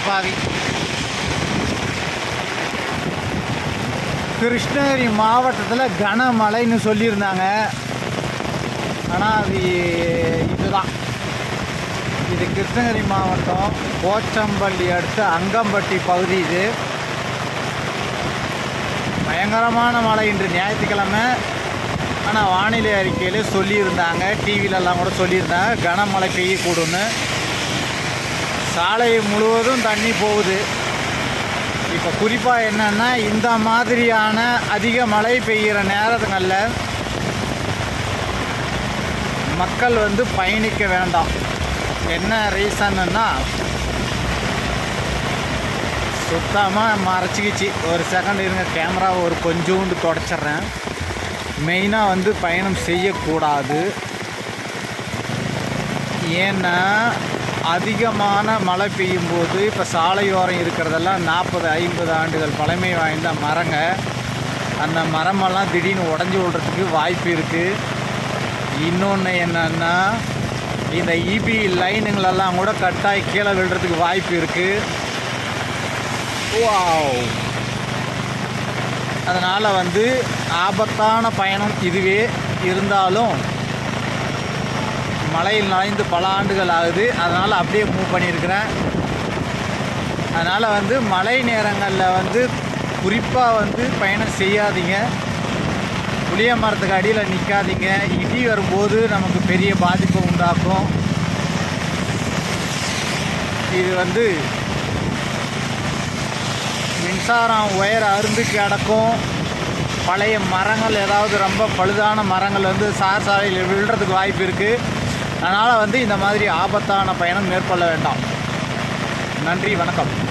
அடப்பாவி கிருஷ்ணகிரி மாவட்டத்தில் கனமழைன்னு சொல்லியிருந்தாங்க. ஆனால் அது இதுதான். இது கிருஷ்ணகிரி மாவட்டம் போச்சம்பள்ளி அடுத்து அங்கம்பட்டி பகுதி இது. பயங்கரமான மழை இன்று ஞாயிற்றுக்கிழமை. ஆனால் வானிலை அறிக்கையில் சொல்லியிருந்தாங்க. டிவிலெல்லாம் கூட சொல்லியிருந்தாங்க. கனமழை பெய்யக்கூடும்னு. சாலை முழுவதும் தண்ணி போகுது. இப்போ குறிப்பாக என்னன்னா இந்த மாதிரியான அதிக மழை பெய்கிற நேரத்துங்களில் மக்கள் வந்து பயணிக்க வேண்டாம். என்ன ரீசன்னுன்னா சுத்தமாக மறைச்சிக்கிச்சு. ஒரு செகண்ட் இருங்க கேமராவை ஒரு கொஞ்சோண்டு தொடச்சிட்றேன். மெயினாக வந்து பயணம் செய்யக்கூடாது. ஏன்னா அதிகமான மழை பெய்யும் போது இப்போ சாலையோரம் இருக்கிறதெல்லாம் நாற்பது ஐம்பது ஆண்டுகள் பழமை வாய்ந்த மரங்க. அந்த மரமெல்லாம் திடீர்னு உடஞ்சி விடுறதுக்கு வாய்ப்பு இருக்குது இன்னொன்று என்னன்னா இந்த இபி லைனுங்களெல்லாம் கூட கட்டாய் கீழே விழுறதுக்கு வாய்ப்பு இருக்குது வாவ் அதனால் வந்து ஆபத்தான பயணம் இதுவே. இருந்தாலும் மழையில் நனைந்து பல ஆண்டுகள் ஆகுது. அதனால் அப்படியே மூவ் பண்ணியிருக்கிறேன். அதனால் வந்து மழை நேரங்களில் வந்து குறிப்பாக வந்து பயணம் செய்யாதீங்க. புளிய மரத்துக்கு அடியில் நிற்காதீங்க இடி வரும்போது நமக்கு பெரிய பாதிப்பை உண்டாக்கும். இது வந்து மின்சாரம் ஒயர் அருந்து கிடக்கும். பழைய மரங்கள் ஏதாவது ரொம்ப பழுதான மரங்கள் வந்து சார் சாலையில் விழுறதுக்கு வாய்ப்பு இருக்குது அதனால் வந்து இந்த மாதிரி ஆபத்தான பயணம் மேற்கொள்ள வேண்டாம். நன்றி வணக்கம்.